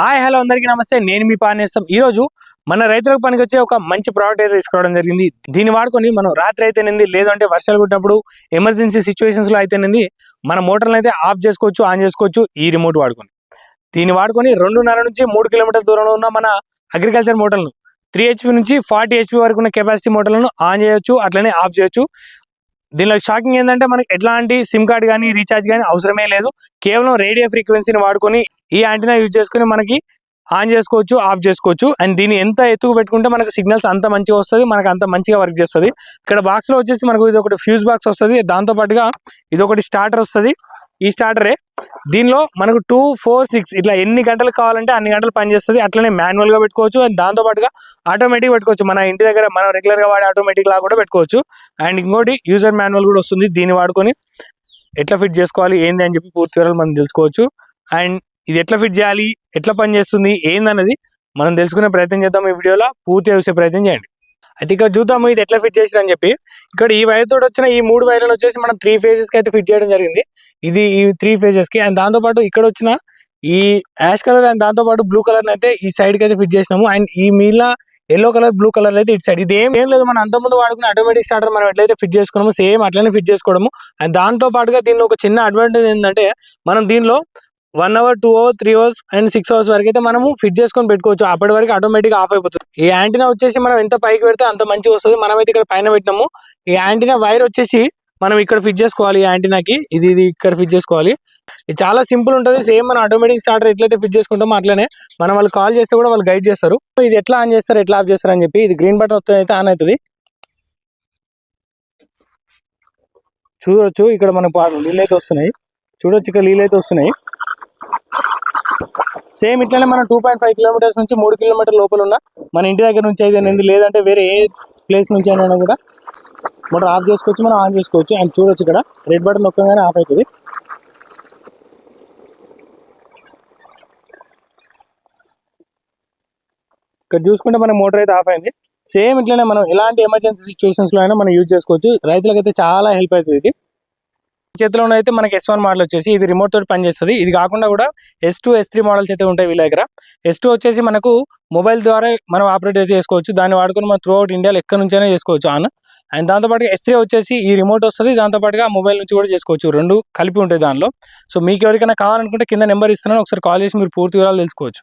Hi hello అందరికీ నమస్తే. నేను మీ పానేస్తాం ఈ రోజు మన రైతులకు పనికొచ్చే ఒక మంచి ప్రోడక్ట్ అయితే తీసుకోవడం జరిగింది. దీన్ని వాడుకొని మనం రాత్రి అయితేనేది లేదంటే వర్షాలు కొట్టినప్పుడు ఎమర్జెన్సీ సిచ్యువేషన్స్లో అయితేనేది మన మోటార్ని అయితే ఆఫ్ చేసుకోవచ్చు ఆన్ చేసుకోవచ్చు ఈ రిమోట్ వాడుకొని. దీన్ని వాడుకొని రెండున్నర నుంచి మూడు కిలోమీటర్ల దూరంలో ఉన్న మన అగ్రికల్చర్ మోటార్లను త్రీ హెచ్పి నుంచి ఫార్టీ హెచ్పి వరకు ఉన్న కెపాసిటీ మోటార్లను ఆన్ చేయొచ్చు అట్లనే ఆఫ్ చేయొచ్చు. దీనిలో షాకింగ్ ఏంటంటే మనకి ఎట్లాంటి సిమ్ కార్డ్ కానీ రీఛార్జ్ కానీ అవసరమే లేదు. కేవలం రేడియో ఫ్రీక్వెన్సీని వాడుకొని ఈ యాంటీనా యూజ్ చేసుకుని మనకి ఆన్ చేసుకోవచ్చు ఆఫ్ చేసుకోవచ్చు. అండ్ దీన్ని ఎంత ఎత్తుకు పెట్టుకుంటే మనకు సిగ్నల్స్ అంత మంచిగా వస్తుంది మనకు అంత మంచిగా వర్క్ చేస్తుంది. ఇక్కడ బాక్స్లో వచ్చేసి మనకు ఇది ఒకటి ఫ్యూజ్ బాక్స్ వస్తుంది. దాంతో పాటుగా ఇది ఒకటి స్టార్టర్ వస్తుంది. ఈ స్టార్టరే దీనిలో మనకు టూ ఫోర్ సిక్స్ ఇట్లా ఎన్ని గంటలు కావాలంటే అన్ని గంటలు పనిచేస్తుంది అట్లనే మాన్యువల్గా పెట్టుకోవచ్చు. అండ్ దాంతో పాటుగా ఆటోమేటిక్ పెట్టుకోవచ్చు. మన ఇంటి దగ్గర మనం రెగ్యులర్గా వాడే ఆటోమేటిక్ లా కూడా పెట్టుకోవచ్చు. అండ్ ఇంకోటి యూజర్ మాన్యువల్ కూడా వస్తుంది. దీన్ని వాడుకొని ఎట్లా ఫిట్ చేసుకోవాలి ఏంది అని చెప్పి పూర్తి వివరాలు మనం తెలుసుకోవచ్చు. అండ్ ఇది ఎట్లా ఫిట్ చేయాలి ఎట్లా పని చేస్తుంది ఏందన్నది మనం తెలుసుకునే ప్రయత్నం చేద్దాం ఈ వీడియోలో. పూర్తి చూసే ప్రయత్నం చేయండి. అయితే ఇక్కడ చూద్దాము ఇది ఎట్లా ఫిట్ చేసిన అని చెప్పి. ఇక్కడ ఈ వైర్ తోటి వచ్చిన ఈ మూడు వైర్లను వచ్చేసి మనం త్రీ ఫేజెస్కి అయితే ఫిట్ చేయడం జరిగింది. ఇది ఈ త్రీ ఫేజెస్కి. అండ్ దాంతో పాటు ఇక్కడ వచ్చిన ఈ యాష్ కలర్ అండ్ దాంతో పాటు బ్లూ కలర్ అయితే ఈ సైడ్కి అయితే ఫిట్ చేసినాము. అండ్ ఈ మిగిలిన ఎల్లో కలర్ బ్లూ కలర్ అయితే ఇటు సైడ్ ఇది ఏం ఏం లేదు మనం అంత ముందు వాడుకున్న ఆటోమేటిక్ స్టార్టర్ మనం ఎట్లయితే ఫిట్ చేసుకున్నామో సేమ్ అట్లనే ఫిట్ చేసుకోవడము. అండ్ దాంతో పాటుగా దీనిలో ఒక చిన్న అడ్వాంటేజ్ ఏంటంటే మనం దీనిలో one hour two hour three hours and six hours వరకు అయితే మనము ఫిట్ చేసుకొని పెట్టుకోవచ్చు. అప్పటి వరకు ఆటోమేటిక్ ఆఫ్ అయిపోతుంది. ఈ యాంటీనా వచ్చేసి మనం ఎంత పైకి పెడితే అంత మంచిగా వస్తుంది. మనమైతే ఇక్కడ పైన పెట్టినాము. ఈ యాంటీనా వైర్ వచ్చేసి మనం ఇక్కడ ఫిట్ చేసుకోవాలి ఈ యాంటీనాకి. ఇది ఇది ఇక్కడ ఫిట్ చేసుకోవాలి. ఇది చాలా సింపుల్ ఉంటుంది. సేమ్ మన ఆటోమేటిక్ స్టార్టర్ ఎట్లయితే ఫిట్ చేసుకుంటామో అట్లనే మనం వాళ్ళు కాల్ చేస్తే కూడా వాళ్ళు గైడ్ చేస్తారు. ఇది ఎట్లా ఆన్ చేస్తారు ఎట్లా ఆఫ్ చేస్తారు అని చెప్పి ఇది గ్రీన్ బటన్ వస్తుంది అయితే ఆన్ అవుతుంది. చూడొచ్చు. ఇక్కడ మనకు నీళ్ళు అయితే వస్తున్నాయి. చూడొచ్చు. ఇక్కడ నీళ్ళు అయితే వస్తున్నాయి. సేమ్ ఇట్లనే మనం టూ పాయింట్ ఫైవ్ కిలోమీటర్స్ నుంచి మూడు కిలోమీటర్ లోపల ఉన్న మన ఇంటి దగ్గర నుంచి అయితే అనేది లేదంటే వేరే ఏ ప్లేస్ నుంచి అయినా కూడా మోటార్ ఆఫ్ చేసుకోవచ్చు మనం ఆన్ చేసుకోవచ్చు. అండ్ చూడొచ్చు ఇక్కడ రెడ్ బటన్ నొక్కగానే ఆఫ్ అవుతుంది. ఇక్కడ చూసుకుంటే మన మోటార్ అయితే ఆఫ్ అయింది. సేమ్ ఇట్లనే మనం ఎలాంటి ఎమర్జెన్సీ సిచ్యువేషన్స్లో అయినా మనం యూజ్ చేసుకోవచ్చు. రైతులకైతే చాలా హెల్ప్ అవుతుంది ఇది. చేతిలో అయితే మనకి ఎస్ వన్ మోడల్ వచ్చేసి ఇది రిమోట్ తోటి పనిచేస్తుంది. ఇది కాకుండా కూడా S two S three models అయితే ఉంటాయి వీళ్ళ దగ్గర. ఎస్ టూ వచ్చేసి మనకు మొబైల్ ద్వారా మనం ఆపరేట్ అయితే చేసుకోవచ్చు. దాన్ని వాడుకొని మనం త్రూ అవుట్ ఇండియాలో ఎక్కడి నుంచైనా చేసుకోవచ్చు. ఆన్. అండ్ దాంతోపాటుగా ఎస్ త్రీ వచ్చేసి ఈ రిమోట్ వస్తుంది. దాంతోపాటుగా మొబైల్ నుంచి కూడా చేసుకోవచ్చు. రెండు కలిపి ఉంటాయి దానిలో. సో మీకు ఎవరికైనా కావాలనుకుంటే కింద నెంబర్ ఇస్తున్నాను. ఒకసారి కాల్ చేసి మీరు పూర్తి వివరాలు తెలుసుకోవచ్చు.